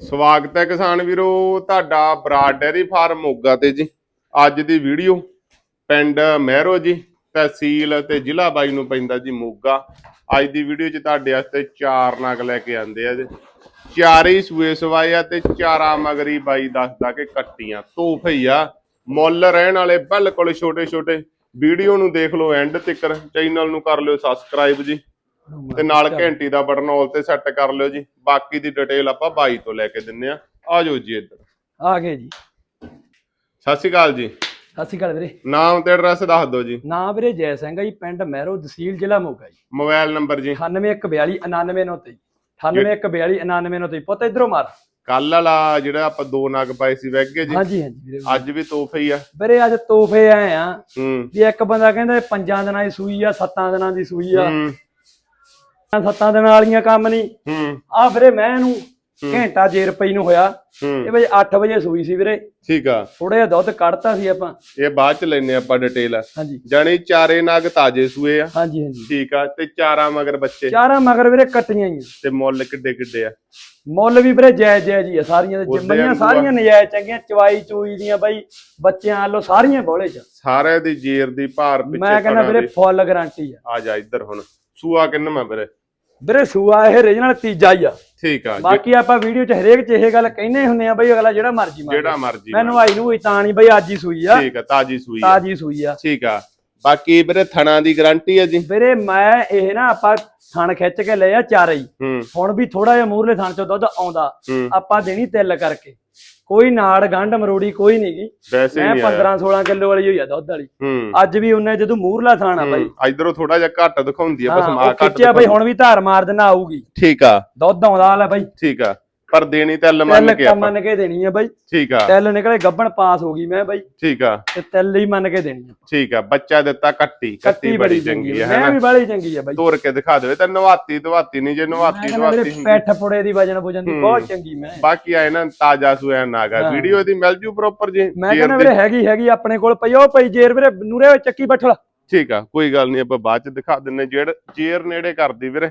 ਸਵਾਗਤ ਹੈ ਕਿਸਾਨ ਵੀਰੋ, ਤੁਹਾਡਾ ਬਰਾਡ ਡੈਰੀ ਫਾਰਮ ਮੋਗਾ ਤੇ ਜੀ। ਅੱਜ ਦੀ ਵੀਡੀਓ ਪਿੰਡ ਮਹਿਰੋ ਜੀ, ਤਹਿਸੀਲ ਤੇ ਜ਼ਿਲ੍ਹਾ ਬਾਈ ਨੂੰ ਪੈਂਦਾ ਜੀ ਮੋਗਾ। ਅੱਜ ਦੀ ਵੀਡੀਓ 'ਚ ਤੁਹਾਡੇ ਵਾਸਤੇ ਚਾਰ ਨਗ ਲੈ ਕੇ ਆਂਦੇ ਆ ਜੀ। ਚਾਰੇ ਸੂਏ ਸਵਾਏ ਆ ਤੇ ਚਾਰਾਂ ਮਗਰੀ ਬਾਈ ਦੱਸਦਾ ਕਿ ਕੱਟੀਆਂ। ਤੋਹਫੇ ਹੀ ਆ। ਮੁੱਲ ਰਹਿਣ ਵਾਲੇ ਬਿਲਕੁਲ ਛੋਟੇ ਛੋਟੇ ਵੀਡੀਓ ਨੂੰ ਦੇਖ ਲਓ ਐਂਡ ਤੱਕ ਚੈਨਲ ਨੂੰ ਕਰ ਲਿਓ ਸਬਸਕ੍ਰਾਈਬ ਜੀ। ਤੇ ਨਾਲ ਘੰਟੀ ਦਾ ਬਟਨ ਆਲ ਤੇ ਸੈੱਟ ਕਰ ਲਿਓ ਜੀ। ਬਾਕੀ ਦੀ ਡਿਟੇਲ ਆਪਾਂ ਬਾਈ ਤੋਂ ਲੈ ਕੇ ਦਿੰਨੇ ਆ। ਆ ਜਾਓ ਜੀ ਇੱਧਰ। ਆ ਗਏ ਜੀ। ਸਤਿ ਸ਼੍ਰੀ ਅਕਾਲ ਜੀ। ਸਤਿ ਸ਼੍ਰੀ ਅਕਾਲ ਵੀਰੇ। ਨਾਮ ਤੇ ਐਡਰੈਸ ਦੱਸ ਦਿਓ ਜੀ। ਨਾਂ ਵੀਰੇ ਜੈ ਸਿੰਘ ਆ ਜੀ ਪਿੰਡ ਮਹਿਰੋ ਤਹਿਸੀਲ ਜ਼ਿਲ੍ਹਾ ਮੋਗਾ ਜੀ। ਮੋਬਾਈਲ ਨੰਬਰ ਜੀ। 9142 9993 9842 9993 ਪੁੱਤ ਇਧਰੋਂ ਮਾਰ। ਕੱਲ ਵਾਲਾ ਜਿਹੜਾ ਆਪਾਂ ਦੋ ਨਗ ਪਾਏ ਸੀ ਵੈਗੇ ਜੀ। ਹਾਂਜੀ ਹਾਂਜੀ ਵੀਰੇ ਅੱਜ ਵੀ ਤੋਹਫੇ ਹੀ ਆ। ਵੀਰੇ ਅੱਜ ਤੋਹਫੇ ਆਏ ਆ। ਵੀ ਇੱਕ ਬੰਦਾ ਕਹਿੰਦਾ ਪੰਜਾਂ ਦਿਨਾਂ ਦੀ ਸੂਈ ਆ ਸੱਤਾਂ ਦਿਨਾਂ ਦੀ ਸੂਈ ਆ। ਸੱਤਾਂ ਦਿਨਾਂ ਵਾਲੀਆਂ ਕੰਮ ਨਹੀਂ ਹੂੰ। ਆ ਵੀਰੇ ਮੈਂ ਇਹਨੂੰ ਘੰਟਾ ਜੇਰ ਪਈ ਨੂੰ ਹੋਇਆ। ਇਹ ਵਜੇ 8 ਵਜੇ ਸੂਈ ਸੀ ਵੀਰੇ। ਠੀਕ ਆ। ਥੋੜਾ ਜਿਹਾ ਦੁੱਧ ਕੱਢਤਾ ਸੀ ਆਪਾਂ। ਇਹ ਬਾਅਦ ਚ ਲੈਨੇ ਆਪਾਂ ਡਿਟੇਲ ਹਾਂਜੀ। ਜਾਣੀ ਚਾਰੇ ਨਗ ਤਾਜੇ ਸੂਏ ਆ। ਹਾਂਜੀ ਹਾਂਜੀ। ਠੀਕ ਆ ਤੇ ਚਾਰਾਂ ਮਗਰ ਬੱਚੇ। ਚਾਰਾਂ ਮਗਰ ਵੀਰੇ ਕੱਟੀਆਂ ਹੀ ਤੇ ਮੁੱਲ ਕਿੱਡੇ ਕਿੱਡੇ ਆ? ਮੁੱਲ ਵੀ ਵੀਰੇ ਜਾਇਜ਼ ਜਾਇਜ਼ ਹੀ ਆ ਸਾਰੀਆਂ ਦੇ ਵਾਂਗੂ ਸਾਰੀਆਂ ਨਜਾਇਜ਼ ਚੰਗੀਆਂ ਚਵਾਈ ਚੂਈ ਦੀਆਂ ਬਾਈ ਬੱਚਿਆਂ ਵੱਲੋਂ ਸਾਰੀਆਂ ਬੋਲੇ ਚ। ਸਾਰੇ ਦੀ ਜੇਰ ਦੀ ਭਾਰ ਪਿੱਛੇ ਮੈਂ ਕਹਿੰਦਾ ਵੀਰੇ। ਫੁੱਲ ਗਾਰੰਟੀ ਆ। ਆ ਜਾ ਇੱਧਰ ਹੁਣ। ਸੂਆ ਕਿੰਨਾ ਵੀਰੇ? ਵੀਰੇ ਸੂਆ ਇਹ ਰੀਜਨਲ ਤੀਜਾ ਹੀ ਆ। ਠੀਕ ਆ ਬਾਕੀ ਆਪਾਂ ਵੀਡੀਓ ਚ ਹਰੇਕ ਚ ਇਹ ਗੱਲ ਕਹਿੰਦੇ ਹੁੰਦੇ ਆ ਬਈ ਅਗਲਾ ਜਿਹੜਾ ਮਰਜ਼ੀ ਮੰਨ ਜਿਹੜਾ। ਮਰਜ਼ੀ ਮੈਂ ਨਵਾਈ ਨੂੰ ਤਾਂ ਨਹੀਂ ਬਈ ਅੱਜ ਹੀ ਸੂਈ ਆ। ਠੀਕ ਆ ਤਾਜੀ ਸੂਈ ਆ। ਤਾਜੀ ਸੂਈ ਆ। ਠੀਕ ਆ। ਬਾਕੀ ਵੀਰੇ ਥਣਾ ਦੀ ਗਾਰੰਟੀ ਹੈ ਜੀ। ਵੀਰੇ ਮੈਂ ਇਹ ਨਾ ਆਪਾਂ ਥਣ ਖਿੱਚ ਕੇ ਲਏ ਆ ਚਾਰੇ ਹੀ। ਹੁਣ ਵੀ ਥੋੜਾ ਜਿਹਾ ਮੂਰਲੇ ਥਣ ਚੋਂ ਦੁੱਧ ਆਉਂਦਾ। ਆਪਾਂ ਦੇਣੀ ਤਿੱਲ ਕਰਕੇ। ਕੋਈ ਨਾੜ ਗੰਢ ਮਰੋੜੀ ਕੋਈ ਨਹੀਂਗੀ ਵੈਸੇ ਹੀ ਮੈਂ ਨਹੀਂ ਆਇਆ 15 16 ਕਿਲੋ ਵਾਲੀ ਹੋਈ ਆ ਦੁੱਧ ਵਾਲੀ। ਅੱਜ ਵੀ ਉਹਨੇ ਜਦੋਂ ਮੂਰਲਾ ਥਾਣਾ ਬਾਈ। ਇਧਰੋਂ ਥੋੜਾ ਜਿਹਾ ਘੱਟ ਦਿਖਾਉਂਦੀ ਆ ਬਸ ਹਾਂ, ਮਾ ਉਹ ਘੱਟ ਖਿੱਚਿਆ ਬਾਈ। ਹੁਣ ਵੀ ਧਾਰ ਮਾਰ ਦੇਣਾ ਆਊਗੀ। ਠੀਕ ਆ। ਦੁੱਧ ਆਉਂਦਾ ਲੈ ਬਾਈ। ਠੀਕ ਆ। ਪਰ ਦੇਣੀ ਤਿਲ ਮੰਨ ਕੇ ਆਪਾਂ। ਮੰਨ ਕੇ ਦੇਣੀ ਆ ਬਾਈ। ਠੀਕ ਆ। ਤਿੱਲ ਨਿਕਲੇ ਗੱਬਣ ਪਾਸ ਹੋ ਗਈ ਮੈਂ ਬਾਈ। ਠੀਕ ਆ। ਤੇ ਤਿੱਲ ਹੀ ਮੰਨ ਕੇ ਦੇਣੀ ਆ। ਠੀਕ ਆ ਬੱਚਾ ਦਿੱਤਾ ਕੱਟੀ। ਕੱਟੀ ਬੜੀ ਚੰਗੀ ਆ ਮੈਂ ਹੈਨਾ? ਵੀ ਬੜੀ ਚੰਗੀ ਆ ਬਾਈ। ਤੋੜ ਕੇ ਦਿਖਾ ਦੇਵੇ ਤਾਂ ਨਵਾਤੀ ਦਵਾਤੀ ਨਹੀਂ ਜੇ ਨਵਾਤੀ ਦਵਾਤੀ ਪੈਠ ਪੁੜੇ ਦੀ ਵਜਨ ਵਜਨ ਦੀ ਹੂੰ। ਬਹੁਤ ਚੰਗੀ ਮੈਂ। ਬਾਕੀ ਆਏ ਨਾ ਤਾਜਾ ਸੂਆ ਨਾਗਾ ਹਾਂ। ਵੀਡੀਓ ਦੀ ਮਿਲ ਜੂ ਪ੍ਰੋਪਰ ਜੀ ਮੈਂ ਜੇਰ ਕਹਿੰਦਾ। ਵੀਰੇ ਹੈਗੀ ਹੈਗੀ ਆਪਣੇ ਕੋਲ ਪਈ ਉਹ ਪਈ ਜੇਰ ਵੀਰੇ ਨੂਰੇ ਵਿੱਚ ਚੱਕੀ ਬੱਠਲ। ਠੀਕ ਆ ਕੋਈ ਗੱਲ ਨਹੀਂ ਆਪਾਂ ਬਾਅਦ ਚ ਦਿਖਾ ਦਿੰਨੇ ਜੇੜ ਚੇਰ ਨੇੜੇ ਕਰਦੀ ਵੀਰੇ।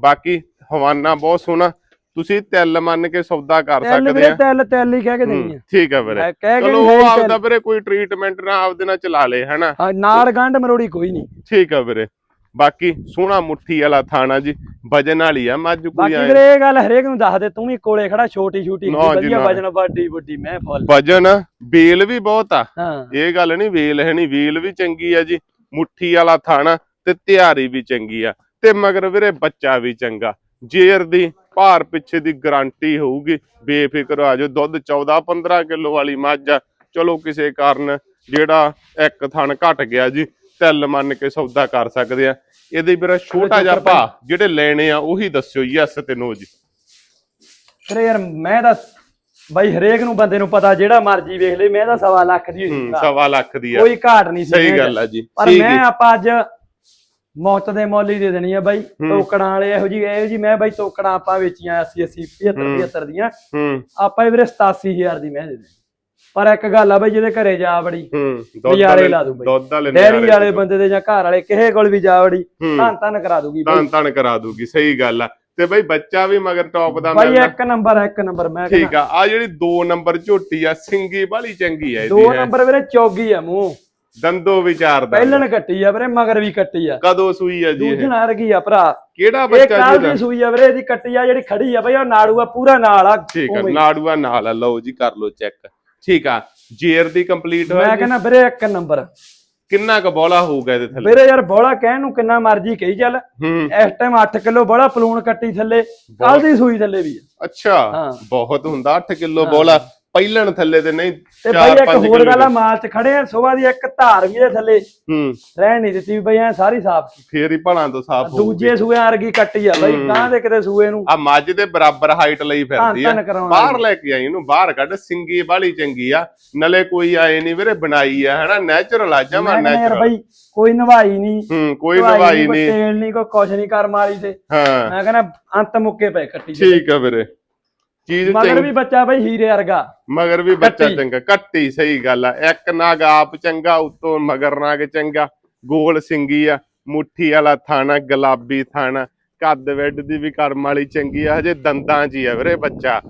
ਬਾਕੀ ਹਵਾਨਾ ਬਹੁਤ ਸੋਹਣਾ। ਤੁਸੀਂ ਤਿਲ ਮੰਨ ਕੇ ਸੌਦਾ ਕਰ ਸਕਦੇ ਆ। ਤਿੱਲ ਤਿੱਲ ਹੀ ਕਹਿ ਕੇ ਦੇਣੀ ਆ। ਠੀਕ ਆ ਵੀਰੇ। ਚਲੋ ਉਹ ਆਪਦਾ ਵੀਰੇ ਕੋਈ ਟ੍ਰੀਟਮੈਂਟ ਨਾ ਆਪਦੇ ਨਾਲ ਚਲਾ ਲੇ ਹੈਨਾ? ਨਾੜ ਗੰਢ ਮਰੋੜੀ ਕੋਈ ਨਹੀਂ। ਠੀਕ ਆ ਵੀਰੇ। ਬਾਕੀ ਸੋਹਣਾ ਮੁੱਠੀ ਵਾਲਾ ਥਾਣਾ ਜੀ ਵਜਨ ਵਾਲੀ ਆ ਮੱਝ ਕੋਈ ਬਾਕੀ ਆਏ ਵੀਰੇ ਇਹ ਗੱਲ ਹਰੇਕ ਨੂੰ ਦੱਸ ਦੇ ਤੂੰ ਵੀ ਕੋਲੇ ਖੜਾ ਛੋਟੀ ਛੋਟੀ ਵਧੀਆ। ਵਜਨ ਵੱਡੀ ਵੱਡੀ ਮੈਂ ਫੁੱਲ। ਵਜਨ ਬੇਲ ਵੀ ਬਹੁਤ ਆ। ਇਹ ਗੱਲ ਨਹੀਂ ਵੇਲ ਹੈ ਨਹੀਂ ਵੇਲ ਵੀ ਚੰਗੀ ਆ ਜੀ ਮੁੱਠੀ ਵਾਲਾ ਥਾਣਾ ਤੇ ਤਿਆਰੀ ਵੀ ਚੰਗੀ ਆ ਤੇ ਮਗਰ ਵੀਰੇ ਬੱਚਾ ਵੀ ਚੰਗਾ। ਜੇਰ ਦੀ ਭਾਰ ਪਿੱਛੇ ਦੀ ਗਾਰੰਟੀ ਹੋਊਗੀ। ਬੇਫਿਕਰ ਆ ਜਾਓ। ਦੁੱਧ 14 15 ਕਿਲੋ ਵਾਲੀ ਮੱਝ ਆ। ਚਲੋ ਕਿਸੇ ਕਾਰਨ ਜਿਹੜਾ ਇੱਕ ਥਣ ਘਟ ਗਿਆ ਜੀ ਤਿਲ ਮੰਨ ਕੇ ਸੌਦਾ ਕਰ ਸਕਦੇ ਆ। ਇਹਦੇ ਵੀਰੇ ਛੋਟਾ ਜਿਹਾ ਭਾ ਜਿਹੜੇ ਲੈਣੇ ਆ ਉਹੀ ਦੱਸਿਓ ਯੈਸ ਤੇ ਨੋ ਜੀ। ਵੀਰੇ ਯਾਰ ਮੈਂ ਤਾਂ ਬਾਈ ਹਰੇਕ ਨੂੰ ਬੰਦੇ ਨੂੰ ਪਤਾ ਜਿਹੜਾ ਮਰਜ਼ੀ ਵੇਖ ਲੈ ਮੈਂ ਤਾਂ ਸਵਾ ਲੱਖ ਦੀ ਹੋਈ ਸਵਾ ਲੱਖ ਦੀ ਆ। ਕੋਈ ਘਾਟ ਨਹੀਂ ਸਹੀ ਗੱਲ ਆ ਜੀ। ਪਰ ਮੈਂ ਆਪਾਂ ਅੱਜ ਮੌਤ ਦੇ ਮੁੱਲ ਹੀ ਦੇ ਦੇਣੀ ਆ ਬਾਈ। ਟੋਕੜਾਂ ਵਾਲੇ ਇਹੋ ਜੀ ਇਹੋ ਜੀ ਮੈਂ ਬਾਈ ਟੋਕੜਾਂ ਆਪਾਂ ਵੇਚੀਆਂ 80 80 75 75 ਦੀਆਂ। ਹੂੰ। ਆਪਾਂ ਵੀਰੇ 87000 ਦੀ ਮੈਂ ਦੇ ਪਰ ਇੱਕ ਗੱਲ ਆ ਬਾਈ ਜਿਹਦੇ ਘਰੇ ਜਾ ਵੜੀ ਨਜ਼ਾਰੇ ਵਾਲੇ ਲਾ ਦੂ ਬਾਈ। ਦੁੱਧ ਵਾਲੇ ਡੈਰੀ ਵਾਲੇ ਬੰਦੇ ਦੇ ਜਾਂ ਘਰ ਵਾਲੇ ਕਿਸੇ ਕੋਲ ਵੀ ਜਾ ਵੜੀ ਹੂੰ। ਧੰਨ ਧੰਨ ਕਰਾ ਦੂਗੀ ਬਾਈ। ਤਾਂ ਤਣ ਕਰਾ ਦੂਗੀ ਸਹੀ ਗੱਲ ਆ। ਤੇ ਬਈ ਬੱਚਾ ਵੀ ਮਗਰ ਟੌਪ ਦਾ ਬਾਈ ਇੱਕ ਨੰਬਰ ਇੱਕ ਨੰਬਰ ਮੈਂ ਕਹਿੰਦਾ। ਠੀਕ ਆ ਆ ਜਿਹੜੀ 2 ਨੰਬਰ ਝੋਟੀ ਆ ਸਿੰਗੀ ਬਾਲੀ ਚੰਗੀ ਆ ਇਹਦੀ ਹੈ। ਨੰਬਰ ਵੀਰੇ ਚੌਗੀ ਆ ਮੂੰਹ। ਦੰਦੋ ਵਿਚਾਰ ਦਾ। ਪਹਿਲਣ ਕੱਟੀ ਆ ਵੀਰੇ ਮਗਰ ਵੀ ਕੱਟੀ ਆ। ਕਦੋਂ ਸੂਈ ਆ ਜੀ ਇਹ? ਦੂਜਣ ਅਰਗੀ ਆ ਭਰਾ? ਕਿਹੜਾ ਇਹ ਬੱਚਾ ਕਾਲ ਜੀ ਦੀ ਇਹਦਾ? ਸੂਈ ਆ ਵੀਰੇ ਇਹਦੀ ਕੱਟੀ ਆ ਜਿਹੜੀ ਖੜੀ ਆ ਬਈ ਉਹ ਨਾੜੂ ਆ ਪੂਰਾ ਨਾਲ ਆ। ਠੀਕ ਆ। ਨਾੜੂਆ ਨਾਲ ਆ। ਲਓ ਜੀ ਕਰ ਲਓ ਚੈੱਕ। ਠੀਕ ਆ ਜੇਰ ਦੀ ਕੰਪਲੀਟ ਮੈਂ ਹੋਇਆ ਜੀ ਕਹਿੰਦਾ ਵੀਰੇ ਇੱਕ ਨੰਬਰ। ਕਿੰਨਾ ਕ ਬੋਲਾ ਹੋਊਗਾ ਇਹਦੇ ਥੱਲੇ? ਵੀਰੇ ਯਾਰ ਬੋਲਾ ਕਹਿਣ ਨੂੰ ਕਿੰਨਾ ਮਰਜ਼ੀ ਕਹੀ ਚੱਲ। ਇਸ ਟਾਈਮ 8 ਕਿਲੋ ਬੋਲਾ ਪਲੂਣ ਕੱਟੀ ਥੱਲੇ। ਕੱਲ ਦੀ ਸੂਈ ਥੱਲੇ ਵੀ ਆ। ਅੱਛਾ। ਬਹੁਤ ਹੁੰਦਾ 8 ਕਿਲੋ ਬੋਲਾ। ਪਹਿਲਣ ਥੱਲੇ ਤੇ ਨਹੀਂ ਤੇ 4 ਬਈ ਇੱਕ 5 ਹੋਰ ਗੱਲ ਆ ਮਾਲ ਚ ਖੜੇ ਆ ਸੋਭਾ ਦੀ ਇੱਕ ਧਾਰ ਵੀ ਇਹਦੇ ਥੱਲੇ। ਹੂੰ। ਰਹਿਣ ਨਹੀਂ ਦਿੱਤੀ ਵੀ ਬਈ ਐ ਸਾਰੀ ਸਾਫ਼ ਫੇਰ ਹੀ ਭਲਾਂ ਤੋਂ ਸਾਫ਼ ਹੋਊਗੀ। ਦੂਜੇ ਸੂਏ ਅਰਗੀ ਕੱਟੀ ਆ ਬਈ ਹੂੰ। ਗਾਂ ਦੇ ਕਿਤੇ ਸੂਏ ਨੂੰ। ਆ ਮੱਝ ਦੇ ਬਰਾਬਰ ਹਾਈਟ ਲਈ ਫਿਰਦੀ ਆ। ਕਰਾਉਣ। ਬਾਹਰ। ਲੈ ਕੇ ਆਈ ਇਹਨੂੰ ਬਾਹਰ ਕੱਢ ਸਿੰਗੀ ਬਾਲੀ ਚੰਗੀ ਆ। ਨਲੇ ਕੋਈ ਆਏ ਨਹੀਂ ਵੀਰੇ ਬਣਾਈ ਆ ਹਨਾ? ਨੈਚੁਰਲ ਆ ਜਮਾ ਮੈਂ ਕਹਿੰਦਾ ਯਾਰ ਨੈਚੁਰਲ ਬਈ ਕੋਈ ਨਵਾਈ ਨਹੀਂ। ਹੂੰ ਕੋਈ ਨਵਾਈ ਨਹੀਂ। ਤੇਲ ਨਹੀਂ ਕੋਈ ਕੁਛ ਨਹੀਂ ਕਰ ਮਾਰੀ ਤੇ। ਹਾਂ। ਮੈਂ ਕਹਿੰਦਾ ਅੰਤ ਮੁੱਕੇ ਪਏ ਕੱਟੀ। ਠੀਕ ਆ ਵੀਰੇ। ਚੀਜ਼ ਮਗਰ ਵੀ ਬੱਚਾ ਬਈ ਹੀਰੇ ਵਰਗਾ। ਮਗਰ ਵੀ ਬੱਚਾ। ਚੰਗਾ ਕੱਟੀ ਸਹੀ ਗੱਲ ਆ। ਇੱਕ ਨਾਗ ਆਪ ਚੰਗਾ ਉਤੋਂ ਮਗਰ ਨਾਗ ਚੰਗਾ। ਗੋਲ ਸਿੰਗੀ ਆ ਮੁੱਠੀ ਵਾਲਾ ਥਾਣਾ ਗੁਲਾਬੀ ਥਾਣਾ। ਕੱਦ ਵਿੱਡ ਦੀ ਵੀ ਕਰਮ ਵਾਲੀ ਚੰਗੀ ਆ ਹਜੇ ਦੰਦਾਂ 'ਚ ਹੀ ਆ ਵੀਰੇ ਬੱਚਾ।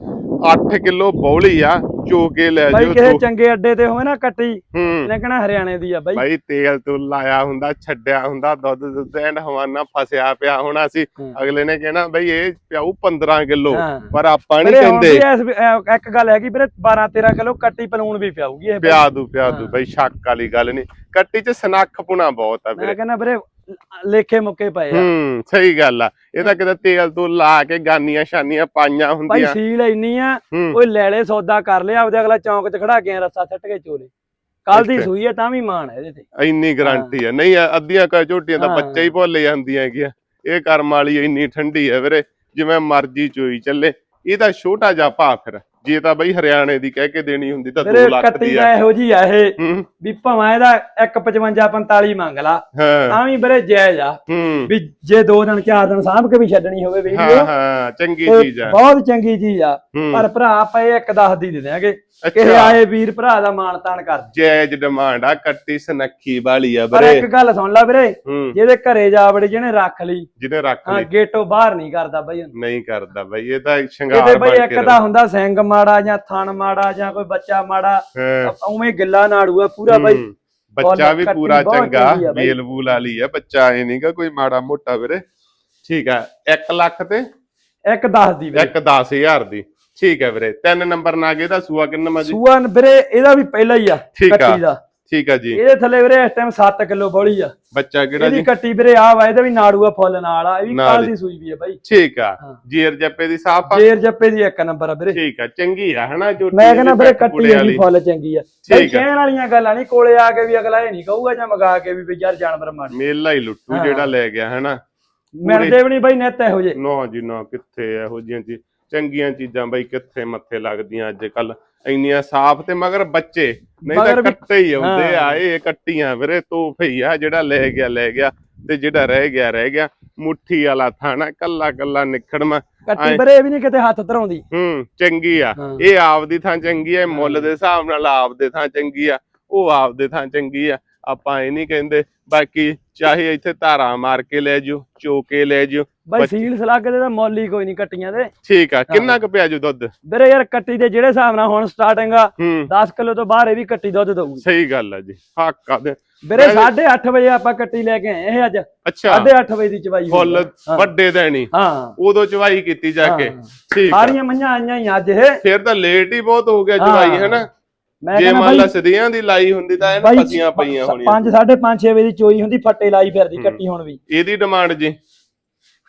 8 ਕਿਲੋ ਬੌਲੀ ਆ ਚੋ ਕੇ ਲੈ ਬਾਈ ਜਾਓ ਕਿਸੇ ਚੋ- ਚੰਗੇ ਅੱਡੇ ਤੇ ਹੋਵੇ ਨਾ ਕੱਟੀ ਹੂੰ ਲੱਗਣਾ ਹਰਿਆਣੇ ਦੀ ਆ ਬਾਈ ਬਾਈ ਤੇਲ ਤੋਂ ਲਾਇਆ ਹੁੰਦਾ ਛੱਡਿਆ ਹੁੰਦਾ ਦੁੱਧ ਦੁੱਧ ਐਂਡ ਹਵਾਨਾ ਫਸਿਆ ਪਿਆ ਹੋਣਾ ਸੀ ਹੂੰ। ਅਗਲੇ ਨੇ ਕਹਿਣਾ ਬਈ ਇਹ ਪਿਆਉ 15 ਕਿਲੋ। ਪਰ ਆਪਾਂ ਨਹੀਂ ਕਹਿੰਦੇ ਇੱਕ ਗੱਲ ਹੈਗੀ ਵੀਰੇ 12 13 ਕਿਲੋ ਕੱਟੀ ਪਲੂਣ ਵੀ ਪਿਆਊਗੀ ਇਹ ਬਾਈ। ਪਿਆ ਦੂ ਪਿਆ ਦੂ। ਬਈ ਸ਼ੱਕ ਵਾਲੀ ਗੱਲ ਨਹੀਂ ਕੱਟੀ ਚ ਸਨੱਖ ਪੁਣਾ ਬਹੁਤ ਆ ਮੈਂ ਵੀਰੇ ਕਹਿੰਦਾ ਵੀਰੇ ਲੇਖੇ ਮੁੱਕੇ ਪਏ ਆ। ਹੂੰ ਸਹੀ ਗੱਲ ਆ। ਇਹ ਤਾਂ ਕਿਤੇ ਤੇਲ ਤੋਂ ਲਾ ਕੇ ਗਾਨੀਆਂ ਸ਼ਾਨੀਆਂ ਪਾਈਆਂ ਹੁੰਦੀਆਂ। ਸੀਲ ਇੰਨੀ ਆ ਹੂੰ। ਓਏ ਲੈਲੇ ਸੌਦਾ ਕਰ ਲਿਆ ਆਪਦੇ ਅਗਲਾ ਚੌਂਕ 'ਚ ਖੜਾ ਕੇ ਰੱਸਾ ਸੱਟ ਕੇ ਚੋਲੇ। ਕੱਲ ਦੀ ਅੱਛਾ। ਸੂਈ ਹੈ ਤਾਂ ਵੀ ਮਾਣ ਹੈ ਇਹਦੇ ਤੇ। ਇੰਨੀ ਗਾਰੰਟੀ ਆ। ਨਹੀਂ ਆ, ਅੱਧੀਆਂ ਕਾ ਝੋਟੀਆਂ ਤਾਂ ਹਾਂ। ਬੱਚੇ ਹੀ ਭੁੱਲ ਜਾਂਦੀਆਂ ਹੈਗੀਆਂ। ਇਹ ਕਰਮ ਵਾਲੀ ਇੰਨੀ ਠੰਡੀ ਹੈ ਵੀਰੇ ਜਿਵੇਂ ਮਰਜ਼ੀ ਚੋਈ ਚੱਲੇ। ਇਹ ਤਾਂ ਛੋਟਾ ਜਿਹਾ ਭਾ ਫਿਰ। ਜੇ ਤਾਂ ਬਈ ਹਰਿਆਣੇ ਦੀ ਕਹਿ ਕੇ ਦੇਣੀ ਹੁੰਦੀ ਤਾਂ 2 ਵੀਰੇ ਲੱਖ ਦੀ ਆ। ਇਹੋ ਜੀ ਆ ਇਹ ਹੂੰ। ਵੀ ਭਾਵੇਂ ਇਹਦਾ 155 45 ਮੰਗ ਲਾ ਹਾਂ। ਤਾਂ ਵੀ ਵੀਰੇ ਜਾਇਜ਼ ਆ। ਹੂੰ। ਵੀ ਜੇ ਦੋ ਦਿਨ ਚਾਰ ਦਿਨ ਸਾਂਭ ਕੇ ਵੀ ਛੱਡਣੀ ਹੋਵੇ ਹਾਂ ਵੀਡੀਓ ਹਾਂ ਚੰਗੀ ਚੀਜ਼ ਆ। ਬਹੁਤ ਚੰਗੀ ਚੀਜ਼ ਆ। ਹੂੰ। ਪਰ ਭਰਾ ਆਪਾਂ ਇਹ ਇੱਕ ਦਸ ਦੀ ਦੇ ਦਿਆਂਗੇ। ਕਿਸੇ ਆਏ ਵੀਰ ਭਰਾ ਦਾ ਮਾਣ ਤਾਣ ਕਰ ਜਾਇਜ਼ ਡਿਮਾਂਡ ਆ ਕੱਟੀ ਸਨੱਖੀ ਵਾਲੀ ਆ ਪਰ ਵੀਰੇ। ਇੱਕ ਗੱਲ ਸੁਣ ਲੈ ਵੀਰੇ ਜਿਹਦੇ ਘਰੇ ਜਾ ਵੜੇ ਜਿਹਨੇ ਰੱਖ ਲਈ ਜਿਹਨੇ ਰੱਖ ਹਾਂ ਲਈ। ਗੇਟੋਂ ਬਾਹਰ ਨਹੀਂ ਕਰਦਾ ਬਈ ਉਹਨੂੰ। ਨਹੀਂ ਕਰਦਾ ਬਈ ਇਹ ਤਾਂ ਇਹਦੇ ਸ਼ਿੰਗਾਰ ਬਈ ਬਣ ਇੱਕ ਕੇ ਤਾਂ ਹੁੰਦਾ ਸਿੰਘ ਮਾੜਾ ਜਾਂ ਥਣ ਮਾੜਾ ਜਾਂ ਕੋਈ ਬੱਚਾ ਮਾੜਾ ਹਾਂ। ਉਵੇਂ ਗਿੱਲਾ ਨਾੜੂ ਆ ਪੂਰਾ ਬਈ। ਹੂੰ, ਬੱਚਾ ਵੀ ਕੱਟੀ ਪੂਰਾ ਬਹੁਤ ਚੰਗਾ ਬਾਈ। ਵੇਲ ਵੂਲ ਆ ਬੱਚਾ ਐ ਨਹੀਂਗਾ ਕੋਈ ਮਾੜਾ ਮੋਟਾ ਵੀਰੇ। ਠੀਕ ਆ 1 ਲੱਖ ਤੇ ਇੱਕ ਦਸ ਦੀ ਵੀਰੇ। ਇੱਕ 10000 ਦੀ। ਠੀਕ ਹੈ ਵੀਰੇ ਤਿੰਨ ਨੰਬਰ ਨਾਗ ਇਹਦਾ ਸੂਆ ਕਿੰਨਾ ਮਾ ਜੀ ਸੂਆ ਵੀਰੇ ਇਹਦਾ ਵੀ ਪਹਿਲਾ ਹੀ ਆ ਠੀਕ ਆ। ਦਾ। ਠੀਕ ਆ ਜੀ। ਇਹਦੇ ਥੱਲੇ ਵੀਰੇ ਇਸ ਟਾਈਮ 7 ਕਿਲੋ ਬੋਲੀ ਆ। ਬੱਚਾ ਕਿਹੜਾ ਇਹਦੀ ਜੀ? ਕੱਟੀ ਵੀਰੇ ਆ ਵਾ ਇਹਦਾ ਵੀ ਨਾੜੂ ਆ ਫੁੱਲ ਨਾਲ ਆ ਇਹ ਵੀ ਕੱਲ। ਦੀ ਸੂਈ ਵੀ ਆ ਬਾਈ। ਠੀਕ ਆ। ਜੀਰ ਜੱਪੇ ਦੀ ਸਾਫ਼ ਆ? ਜੇਰ ਜੱਪੇ ਦੀ ਇੱਕ ਨੰਬਰ ਆ ਵੀਰੇ। ਠੀਕ ਆ ਚੰਗੀ ਆ ਹਨਾ ਜੋ ਮੈਂ ਕਹਿੰਦਾ ਵੀਰੇ ਕੱਟੀ ਇਹਦੀ ਫੁੱਲ ਚੰਗੀ ਆ। ਆ। ਕਹਿਣ ਵਾਲੀਆਂ ਗੱਲਾਂ ਨਹੀਂ ਕੋਲੇ ਆ ਕੇ ਵੀ ਅਗਲਾ ਇਹ ਨਹੀਂ ਕਹੂਗਾ ਜਾਂ ਮਗਾ ਕੇ ਵੀ ਯਾਰ ਜਾਨਵਰ ਮਾਰ। ਮੇਲਾ ਹੀ ਲੁੱਟੂ। ਜਿਹੜਾ ਲੈ ਗਿਆ ਹਨਾ। ਮਿਲਦੇ ਵੀ ਨਹੀਂ ਬਾਈ ਨਿੱਤ ਇਹੋ ਜੇ ਨਾ ਜੀ ਨਾ ਕਿੱਥੇ ਇਹੋ ਜਿਹੀਆਂ ਚੀ ਚੰਗੀਆਂ ਚੀਜ਼ਾਂ ਬਈ ਕਿੱਥੇ ਮੱਥੇ ਲੱਗਦੀਆਂ ਅੱਜ ਕੱਲ ਇੰਨੀਆਂ ਸਾਫ਼ ਤੇ ਮਗਰ ਬੱਚੇ ਨਹੀਂ ਤਾਂ ਕੱਟੇ ਹੀ ਆਉਂਦੇ ਆ। ਇਹ ਕੱਟੀਆਂ ਵੀਰੇ ਤੋਹਫੇ ਆ ਜਿਹੜਾ ਲੈ ਗਿਆ ਲੈ ਗਿਆ ਤੇ ਜਿਹੜਾ ਰਹਿ ਗਿਆ ਰਹਿ ਗਿਆ। ਮੁੱਠੀ ਵਾਲਾ ਥਾਣਾ ਕੱਲਾ ਕੱਲਾ ਨਿਖੜਮਾ। ਕੱਟੀ ਇਹ ਵੀ ਨਹੀਂ ਕਿਤੇ ਹੱਥ ਧਰਾਉਂਦੀ। ਹੂੰ ਚੰਗੀ ਆ। ਇਹ ਆਪਦੀ ਥਾਂ ਚੰਗੀ ਆ ਮੁੱਲ ਦੇ ਹਿਸਾਬ ਨਾਲ ਆਪਦੇ ਥਾਂ ਚੰਗੀ ਆ ਉਹ ਆਪਦੇ ਥਾਂ ਚੰਗੀ ਆ। ਆਪਾਂ ਇਹ ਨਹੀਂ ਕਹਿੰਦੇ ਬਾਕੀ ਚਾਹੇ ਇੱਥੇ ਧਾਰਾਂ ਮਾਰ ਕੇ ਲੈ ਜਿਓ ਚੋ ਕੇ ਲੈ ਜਿਓ ਬਾਈ ਸੀਲ ਸਲਾਗ ਦੇ ਤਾਂ ਮੁੱਲ ਹੀ ਕੋਈ ਨਹੀਂ ਕੱਟੀਆਂ ਦੇ। ਠੀਕ ਆ ਕਿੰਨਾ ਕੁ ਪਿਆ ਜੂ ਦੁੱਧ? ਵੀਰੇ ਯਾਰ ਕੱਟੀ ਦੇ ਜਿਹੜੇ ਹਿਸਾਬ ਨਾਲ ਹੁਣ ਸਟਾਰਟਿੰਗ ਆ ਹੂੰ। 10 ਕਿਲੋ ਤੋਂ ਬਾਹਰ ਇਹ ਵੀ ਕੱਟੀ ਦੁੱਧ ਦਊਗੀ। ਸਹੀ ਗੱਲ ਆ ਜੀ ਹੱਕ ਆ ਦੇ। ਵੀਰੇ ਮੈਂ- 8:30 ਵਜੇ ਆਪਾਂ ਕੱਟੀ ਲੈ ਕੇ ਆਏ ਇਹ ਅੱਜ। ਅੱਛਾ। 8:30 ਵਜੇ ਦੀ ਚਵਾਈ ਫੁੱਲ। ਹਾਂ। ਵੱਡੇ ਦੇਣੀ। ਹਾਂ। ਉਦੋਂ ਚਵਾਈ ਕੀਤੀ ਜਾ ਕੇ। ਹਾਂ। ਠੀਕ ਸਾਰੀਆਂ ਮਈਆਂ ਆਈਆਂ ਹੀ ਅੱਜ ਇਹ। ਫਿਰ ਤਾਂ ਲੇਟ ਹੀ ਬਹੁਤ ਹੋ ਗਿਆ ਹਾਂ। ਚਵਾਈ ਹੈਨਾ? ਮੈਂ ਜੇ ਮੰਨ ਲਾ ਸਦੀਆਂ ਦੀ ਲਾਈ ਹੁੰਦੀ ਤਾਂ ਇਹਨਾਂ ਫਸੀਆਂ ਪਈਆਂ ਹੋਣੀਆਂ 5 5:30 6 ਵਜੇ ਦੀ ਚੋਈ ਹੁੰਦੀ ਫੱਟੇ ਲਾਈ ਫਿਰਦੀ। ਕੱਟੀ ਹੁਣ ਵੀ। ਇਹਦੀ ਡਿਮਾਂਡ ਜੀ।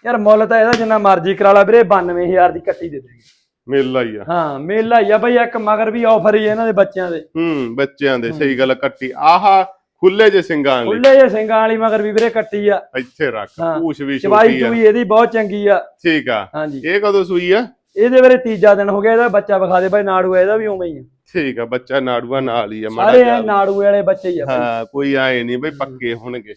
ਯਾਰ ਮੁੱਲ ਤਾਂ ਇਹਦਾ ਜਿੰਨਾ ਮਰਜ਼ੀ ਕਰਾ ਲਾ ਵੀਰੇ 92000 ਦੀ ਕੱਟੀ ਦੇ ਦੇਣਗੇ। ਮੇਲਾ ਹੀ ਆ। ਹਾਂ ਮੇਲਾ ਹੀ ਆ ਬਈ ਇੱਕ ਮਗਰ ਵੀ ਆਫਰ ਹੀ ਇਹਨਾਂ ਦੇ ਬੱਚਿਆਂ ਦੇ। ਹੂੰ ਬੱਚਿਆਂ ਦੇ ਸਹੀ ਗੱਲ ਕੱਟੀ। ਆਹਾ ਖੁੱਲੇ ਜੇ ਸਿੰਗਾਂ ਲਈ ਖੁੱਲੇ ਜੇ ਸਿੰਘਾਂ ਵਾਲੀ ਮਗਰ ਵੀ ਵੀਰੇ ਕੱਟੀ ਆ। ਇੱਥੇ ਰੱਖ। ਪੂਛ ਵੀ ਚਵਾਈ ਛੋਟੀ ਆ। ਚੂਈ ਇਹਦੀ ਬਹੁਤ ਚੰਗੀ ਆ। ਠੀਕ ਆ। ਹਾਂਜੀ। ਇਹ ਕਦੋਂ ਸੂਈ ਆ? ਇਹਦੇ ਵੀਰੇ ਤੀਜਾ ਦਿਨ ਹੋ ਗਿਆ ਇਹਦਾ ਬੱਚਾ ਵਿਖਾ ਦੇ ਬਾਈ ਨਾੜੂ ਇਹਦਾ ਵੀ ਉਵੇਂ ਹੀ ਆ। ਠੀਕ ਆ ਬੱਚਾ ਨਾੜੂਆ ਨਾਲ ਹੀ ਆ ਮਾੜਾ ਸਾਰੇ ਜਿਹਾ। ਐ ਨਾੜੂ ਵਾਲੇ ਬੱਚੇ ਹੀ ਆ ਬਾਈ। ਹਾਂ ਕੋਈ ਆਏ ਨਹੀਂ ਬਈ ਪੱਕੇ ਹੋਣਗੇ।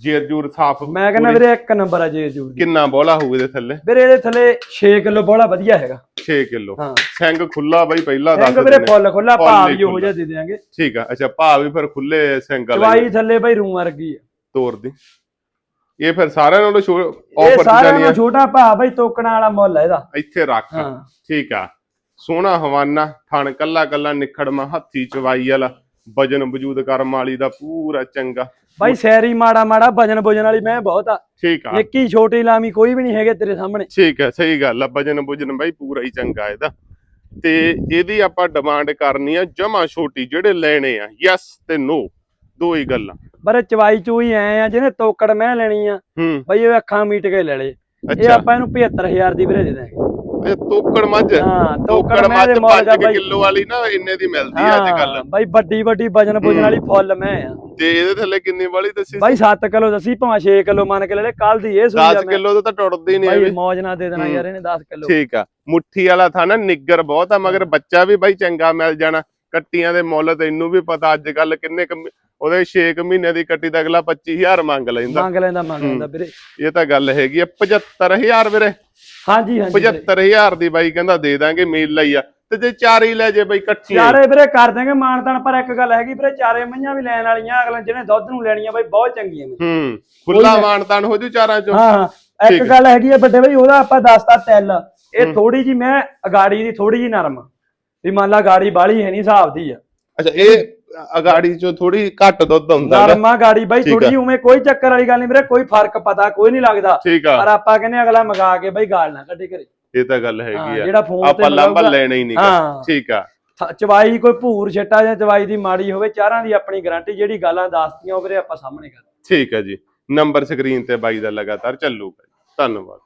ਜੇਰ ਜੂਰ ਸਾਫ਼ ਮੈਂ ਕਹਿੰਦਾ ਵੀਰੇ ਇੱਕ ਨੰਬਰ ਆ ਜੇ ਜੂਰ ਕਿੰਨਾ ਬੋਲਾ ਹੋਊ ਇਹਦੇ ਥੱਲੇ? ਵੀਰੇ ਇਹਦੇ ਥੱਲੇ 6 ਕਿਲੋ ਬੋਲਾ ਵਧੀਆ ਹੈਗਾ। 6 ਕਿਲੋ। ਹਾਂ। ਸਿੰਘ ਖੁੱਲਾ ਬਈ ਪਹਿਲਾਂ ਦੱਸ ਸਿੰਘ ਵੀਰੇ ਦਿੰਦੇ ਫੁੱਲ ਖੁੱਲਾ ਫੁੱਲ ਭਾਅ ਹੀ ਉਹੋ। ਜਿਹਾ ਦੇ ਦੇਾਂਗੇ ਠੀਕ ਆ ਅੱਛਾ ਭਾ ਵੀ ਫਿਰ ਖੁੱਲੇ ਸਿੰਘ ਵਾਲਾ ਚਵਾਈ ਥੱਲੇ ਬਾਈ ਰੂਮ ਵਰਗੀ ਆ। ਤੋਰ ਦੀ। ਇਹ ਫਿਰ ਸਾਰਿਆਂ ਨਾਲੋਂ ਇਹ ਆਫਰ ਸਾਰਿਆਂ ਨਾਲੋਂ ਛੋਟਾ ਭਾਅ ਬਾਈ ਤੋਕਣਾ ਵਾਲਾ ਮੁੱਲ ਆ ਇਹਦਾ। ਇੱਥੇ ਰੱਖ। ਹਾਂ। ਠੀਕ ਆ। ਸੋਹਣਾ ਹਵਾਨਾ ਥਣ ਕੱਲਾ ਕੱਲਾ ਨਿਖੜਮਾ ਹੱਥੀ ਚਵਾਈ ਵਾਲਾ ਵਜਨ ਵਜੂਦ ਕਰਮ ਵਾਲੀ ਦਾ ਪੂਰਾ ਚੰਗਾ। ਬਾਈ ਸੈਰੀ ਮਾੜਾ ਮਾੜਾ ਵਜਨ ਵਜਨ ਵਾਲੀ ਮੈਂ ਬਹੁਤ ਆ। ਠੀਕ ਆ। ਨਿੱਕੀ ਛੋਟੀ ਲਾਮੀ ਕੋਈ ਵੀ ਨਹੀਂ ਹੈਗੇ ਤੇਰੇ ਸਾਹਮਣੇ। ਠੀਕ ਹੈ ਸਹੀ ਗੱਲ ਆ ਵਜਨ ਵਜਨ ਬਾਈ ਪੂਰਾ ਹੀ ਚੰਗਾ ਇਹਦਾ। ਤੇ ਇਹਦੀ ਆਪਾਂ ਡਿਮਾਂਡ ਕਰਨੀ ਆ ਜਮਾ ਛੋਟੀ ਜਿਹੜੇ ਲੈਣੇ ਆ ਯੈਸ ਤੇ ਨੋ ਦੋ ਹੀ ਗੱਲਾਂ ਪਰ ਚਵਾਈ ਚੂਈ ਐ ਆ ਜਿਹਨੇ ਤੋਕੜ ਮੈਂ ਲੈਣੀ ਆ ਹੂੰ। ਬਾਈ ਇਹ ਅੱਖਾਂ ਮੀਟ ਕੇ ਲੈ ਲੇ। ਇਹ ਅੱਛਾ। ਆਪਾਂ ਇਹਨੂੰ 75000 ਦੀ ਵੀਰੇ ਦੇ ਦਾਂਗੇ। ਇਹ ਤੋਕੜ ਮੱਝ। ਹਾਂ ਤੋਕੜ ਮੱਝ ਦੇ ਮੁੱਲ ਦਾ 5 ਬਾਈ ਕਿਲੋ ਵਾਲੀ ਨਾ ਇੰਨੇ ਦੀ ਮਿਲਦੀ ਆ ਅੱਜ ਕੱਲ ਹਾਂ ਬਾਈ ਵੱਡੀ ਵੱਡੀ ਵਜਨ ਵਜਨ ਵਾਲੀ ਫੁੱਲ ਮੈਂ ਆ। ਤੇ ਇਹਦੇ ਥੱਲੇ ਕਿੰਨੀ ਵਾਲੀ ਦੱਸੀ ਬਾਈ 7 ਕਿਲੋ ਦੱਸੀ ਭਾਵੇਂ 6 ਕਿਲੋ ਮੰਨ ਕੇ ਲੈ ਲੈ ਕੱਲ ਦੀ ਇਹ ਸੂਈ ਆ 10 ਕਿਲੋ ਤਾਂ ਟੁੱਟਦੀ ਨਹੀਂ ਬਾਈ ਐਵੇਂ ਮੌਜ ਨਾਲ ਦੇ ਦੇਣਾ ਹੂੰ। ਯਾਰ ਇਹਨੇ 10 ਕਿਲੋ। ਠੀਕ ਆ। ਮੁੱਠੀ ਵਾਲਾ ਥਾ ਨਾ ਨਿੱਗਰ ਬਹੁਤ ਆ ਮਗਰ ਬੱਚਾ ਵੀ ਬਾਈ ਚੰਗਾ ਮਿਲ ਜਾਣਾ। ਕੱਟੀਆਂ ਦੇ ਮੁੱਲ ਤੈਨੂੰ ਵੀ ਪਤਾ ਅੱਜ ਕੱਲ ਕਿੰਨੇ ਉਹਦੇ 6 ਮਹੀਨੇ ਦੀ ਕੱਟੀ ਦਾ ਅਗਲਾ 25000 ਮੰਗ ਲੈਂਦਾ। ਮੰਗ ਲੈਂਦਾ ਮੰਗ ਲੈਂਦਾ ਵੀਰੇ। ਇਹ ਤਾਂ ਗੱਲ ਹੈਗੀ ਆ 75000 ਵੀਰੇ। ਹਾਂਜੀ ਹਾਂਜੀ ਵੀਰੇ। 75000 ਦੀ ਬਾਈ ਕਹਿੰਦਾ ਦੇ ਦਾਂਗੇ ਮੇਲ ਲਈ ਆ। ਤੇ ਜੇ ਚਾਰ ਹੀ ਲੈ ਜੇ ਬਾਈ ਇਕੱਠੀਆਂ ਹੀ। ਚਾਰੇ ਵੀਰੇ ਕਰ ਦਾਂਗੇ ਮਾਨਤਾਨ ਪਰ ਇੱਕ ਗੱਲ ਹੈਗੀ ਵੀਰੇ ਚਾਰੇ ਮਈਆਂ ਵੀ ਲੈਣ ਵਾਲੀਆਂ ਅਗਲੇ ਜਿਹਨੇ ਦੁੱਧ ਨੂੰ ਲੈਣੀਆਂ ਬਾਈ ਬਹੁਤ ਚੰਗੀਆਂ ਨੇ। ਹੂੰ ਖੁੱਲਾ ਮਾਨਤਾਨ ਹੋ ਜੂ ਚਾਰਾਂ ਚੋਂ। ਹਾਂ ਇੱਕ। ਗੱਲ ਹੈਗੀ ਆ ਵੱਡੇ ਬਾਈ ਉਹਦਾ ਆਪਾਂ ਦੱਸਤਾ ਤਿਲ। ਇਹ ਥੋੜੀ ਜੀ ਮੈਂ ਅਗਾੜੀ ਦੀ ਥੋੜੀ ਜੀ ਨਰਮ। ਵੀ ਮੰਨ ਲਾ ਗਾੜੀ ਬਾਲੀ ਹੈ ਨਹੀਂ ਹਿਸਾਬ ਦੀ ਆ। ਅੱਛਾ ਇਹ ਅਗਾੜੀ ਚੋਂ ਥੋੜੀ ਘੱਟ ਦੁੱਧ ਹੁੰਦਾ ਨਰਮਾ ਗਾੜੀ ਬਾਈ ਥੋੜੀ ਉਵੇਂ ਕੋਈ ਚੱਕਰ ਵਾਲੀ ਗੱਲ ਨਹੀਂ ਵੀਰੇ ਕੋਈ ਫ਼ਰਕ ਪਤਾ ਕੋਈ ਨਹੀਂ ਲੱਗਦਾ। ਪਰ ਆਪਾਂ ਕਹਿੰਦੇ ਅਗਲਾ ਮੰਗਾ ਕੇ ਬਾਈ ਗਾਲ ਨਾ ਕੱਢੇ ਘਰੇ ਇਹ ਤਾਂ ਗੱਲ ਹੈਗੀ ਆ। ਜਿਹੜਾ ਫੋਨ ਤੇ ਆਪਾਂ ਲਾਂਬਾ ਲੈਣਾ ਹੀ ਨਹੀਂ। ਠੀਕ ਆ। ਚਵਾਈ ਕੋਈ ਭੂਰ ਛੱਟਾ ਜਾਂ ਚਵਾਈ ਦੀ ਮਾੜੀ ਹੋਵੇ ਚਾਰਾਂ ਦੀ ਆਪਣੀ ਗਾਰੰਟੀ ਜਿਹੜੀ ਗੱਲਾਂ ਦੱਸਤੀਆਂ ਉਹ ਵੀਰੇ ਆਪਾਂ ਸਾਹਮਣੇ ਕਰ। ਠੀਕ ਆ ਜੀ। ਨੰਬਰ ਸਕਰੀਨ ਤੇ ਬਾਈ ਦਾ ਲਗਾਤਾਰ ਚੱਲੂਗਾ। ਧੰਨਵਾਦ।